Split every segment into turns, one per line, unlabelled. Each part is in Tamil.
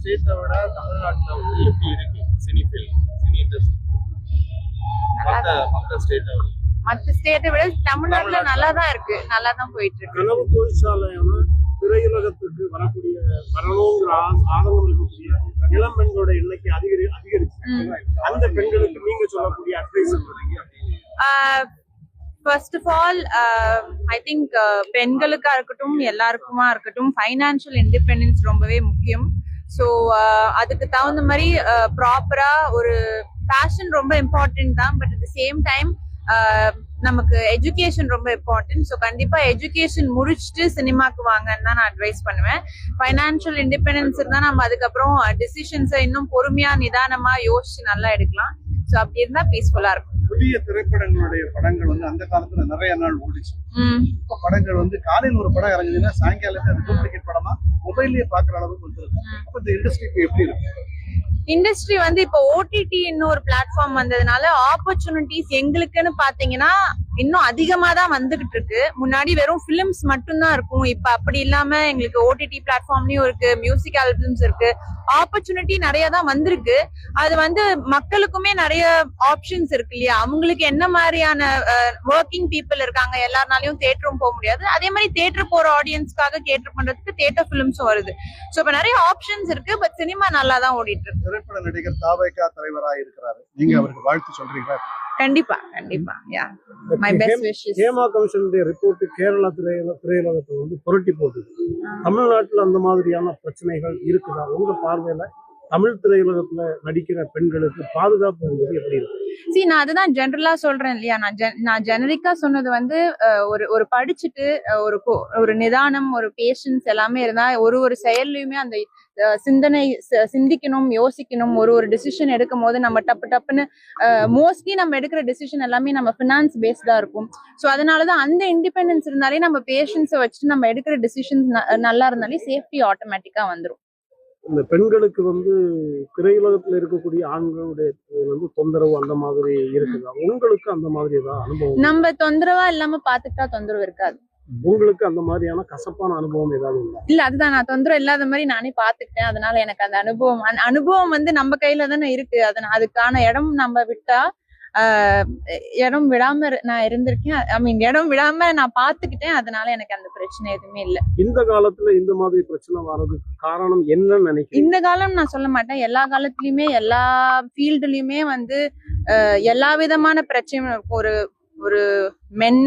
தமிழ்நாட்டுல வந்து எப்படி இருக்கு. சினி ஃபீல்ட் சினி இண்டஸ்ட்ரி மத்த மத்த ஸ்டேட்
மத்த ஸ்டேட்டை விட தமிழ்நாட்டுல நல்லா தான் இருக்கு. நல்லா தான் போயிட்டு இருக்கு
கனவு தொழிற்சாலையான திரையுலகத்துக்கு வரக்கூடிய வரணுங்கிற ஆ- ஆர்வம் இருக்கக்கூடிய இளம் பெண்களோட எண்ணிக்கை அதிகரி அதிகரிச்சு. அந்த பெண்களுக்கு நீங்க சொல்லக்கூடிய advice
first of all I think பெண்களுக்கா இருக்கட்டும் எல்லாருக்குமா இருக்கட்டும் ஃபைனான்சியல் இண்டிபெண்டன்ஸ் ரொம்பவே முக்கியம். ஸோ uh, அதுக்கு தகுந்த மாதிரி uh, ப்ராப்பரா ஒரு பேஷன் ரொம்ப இம்பார்ட்டன்ட் தான். But at the same time நமக்கு எஜுகேஷன் ரொம்ப இம்பார்ட்டன்ட் ஸோ கண்டிப்பா எஜுகேஷன் முடிச்சுட்டு சினிமாக்கு வாங்கன்னு தான் நான் அட்வைஸ் பண்ணுவேன். ஃபைனான்சியல் இண்டிபெண்டன்ஸ் இருந்தால் நம்ம அதுக்கப்புறம் uh, டிசிஷன்ஸை இன்னும் பொறுமையா நிதானமா யோசிச்சு நல்லா எடுக்கலாம். ஸோ அப்படி இருந்தால் பீஸ்ஃபுல்லா இருக்கும்.
புதிய திரைப்படங்களுடைய படங்கள் வந்து அந்த காலத்துல நிறைய நாள் ஓடிச்சு. இப்ப படங்கள் வந்து காலையில் ஒரு படம் இறங்குதுன்னா சாயங்காலமே அது டூப்ளிகேட் படமா மொபைல்லயே பாக்குற அளவுக்கு வந்துருக்கு அப்ப இந்த இண்டஸ்ட்ரி இப்ப எப்படி இருக்கு?
இண்டஸ்ட்ரி வந்து இப்போ ஓடிடின்னு ஒரு பிளாட்ஃபார்ம் வந்ததுனால ஆப்பர்ச்சுனிட்டிஸ் எங்களுக்குன்னு பாத்தீங்கன்னா இன்னும் அதிகமா தான் வந்துகிட்டு இருக்கு. முன்னாடி வெறும் பிலிம்ஸ் மட்டும்தான் இருக்கும். இப்ப அப்படி இல்லாம எங்களுக்கு ஓடிடி பிளாட்ஃபார்ம்லயும் இருக்கு மியூசிக் ஆல்பம்ஸ் இருக்கு. ஆப்பர்ச்சுனிட்டி நிறைய தான் வந்திருக்கு. அது வந்து மக்களுக்குமே நிறைய ஆப்ஷன்ஸ் இருக்கு இல்லையா? அவங்களுக்கு என்ன மாதிரியான ஒர்க்கிங் பீப்புள் இருக்காங்க எல்லாருனாலையும் தேட்டரும் போக முடியாது. அதே மாதிரி தேட்டர் போற ஆடியன்ஸ்க்காக கேட்டர் பண்றதுக்கு தேட்டர் பிலிம்ஸும் வருது. ஸோ இப்ப நிறைய ஆப்ஷன்ஸ் இருக்கு பட் சினிமா நல்லா தான் ஓடிட்டு இருக்கு.
திரைப்பட நடிகர் தாவேகா தலைவராக இருக்கிறாரு நீங்க அவருக்கு வாழ்த்து சொல்றீங்களா?
கண்டிப்பா கண்டிப்பா. Yeah my best wishes
Hema கமிஷனுடைய report Kerala திரையுல திரையுலகத்தை வந்து புரட்டி போட்டுது. தமிழ்நாட்டுல அந்த மாதிரியான பிரச்சனைகள் இருக்குதா? உங்க பார்வையில தமிழ் திரையுலகத்துல நடிக்கிற பெண்களுக்கு பாதுகாப்பு என்பது எப்படி இருக்கு?
சி நான் அதுதான் ஜென்ரலா சொல்றேன் இல்லையா? நான் நான் ஜெனரிக்கா சொன்னது வந்து ஒரு ஒரு படிச்சுட்டு ஒரு ஒரு நிதானம் ஒரு பேஷன்ஸ் எல்லாமே இருந்தா ஒரு ஒரு செயல்லையுமே அந்த சிந்தனை சிந்திக்கணும் யோசிக்கணும் ஒரு ஒரு டிசிஷன் எடுக்கும் போது நம்ம டப்பு டப்புன்னு மோஸ்ட்லி நம்ம எடுக்கிற டிசிஷன் எல்லாமே நம்ம ஃபினான்ஸ் பேஸ்டா இருக்கும். ஸோ அதனாலதான் அந்த இண்டிபெண்டன்ஸ் இருந்தாலே நம்ம பேஷன்ஸை வச்சுட்டு நம்ம எடுக்கிற டிசிஷன்ஸ் நல்லா இருந்தாலே சேஃப்டி ஆட்டோமேட்டிக்கா வந்துடும்
இந்த பெண்களுக்கு வந்து திரையுலகத்துல இருக்கக்கூடிய ஆண்களுடைய வந்து தொந்தரவு அந்த மாதிரி இருக்குதா? உங்களுக்கு அந்த மாதிரி ஏதாவது அனுபவம்
நம்ம தொந்தரவா இல்லாம பாத்துக்கிட்டா தொந்தரவு இருக்காது.
உங்களுக்கு அந்த மாதிரியான கசப்பான அனுபவம் ஏதாவது உண்டா?
இல்ல அதுதான். நான் தொந்தரவு இல்லாத மாதிரி நானே பாத்துக்கிட்டேன். அதனால எனக்கு அந்த அனுபவம் அனுபவம் வந்து நம்ம கையில தானே இருக்கு. அதன அதுக்கான இடம் நம்ம விட்டா இடம் விடாம நான் இருந்திருக்கேன். ஐ மீன் இடம் விடாம நான் பாத்துக்கிட்டேன் அதனால எனக்கு அந்த பிரச்சனை எதுவுமே இல்ல.
இந்த காலத்துல இந்த மாதிரி பிரச்சனை வர்றதுக்கு காரணம் என்னன்னு நினைக்கிறீங்க?
இந்த காலம் நான் சொல்ல மாட்டேன். எல்லா காலத்துலயுமே எல்லா ஃபீல்டுலயுமே வந்து எல்லா விதமான பிரச்சனையும் ஒரு ஒரு மென்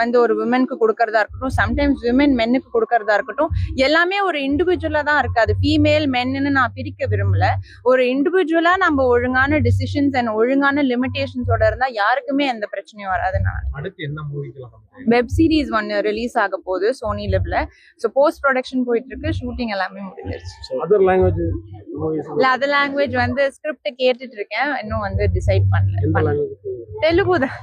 வந்து ஒரு விமனுக்கு கொடுக்கறதா இருக்கட்டும் சம்டைம்ஸ் விமன் மென்னுக்கு கொடுக்கறதா இருக்கட்டும் எல்லாமே ஒரு இண்டிவிஜுவலா தான் இருக்கு. அது ஃபீமேல் மென்னு நான் பிரிக்க விரும்பல. ஒரு இண்டிவிஜுவலா நம்ம ஒழுங்கான டிசிஷன்ஸ் அண்ட் ஒழுங்கான லிமிடேஷன்ஸோட இருந்தா யாருக்குமே எந்த பிரச்சனையும் வராது நான்
அடுத்து என்ன மூவிக்கலாம்
வெப் சீரிஸ் ஒன்னு ரிலீஸ் ஆக போகுது சோனி லிவ்ல ஸோ போஸ்ட் ப்ரொடக்ஷன் போயிட்டு இருக்கு ஷூட்டிங் எல்லாமே முடிஞ்சிருச்சு.
அதர் லாங்குவேஜ் மூவிஸ்
இல்ல அது லாங்குவேஜ் வந்து ஸ்கிரிப்ட் கேட்டுட்டு இருக்கேன் இன்னும் வந்து டிசைட் பண்ணல. தெலுங்கு தான்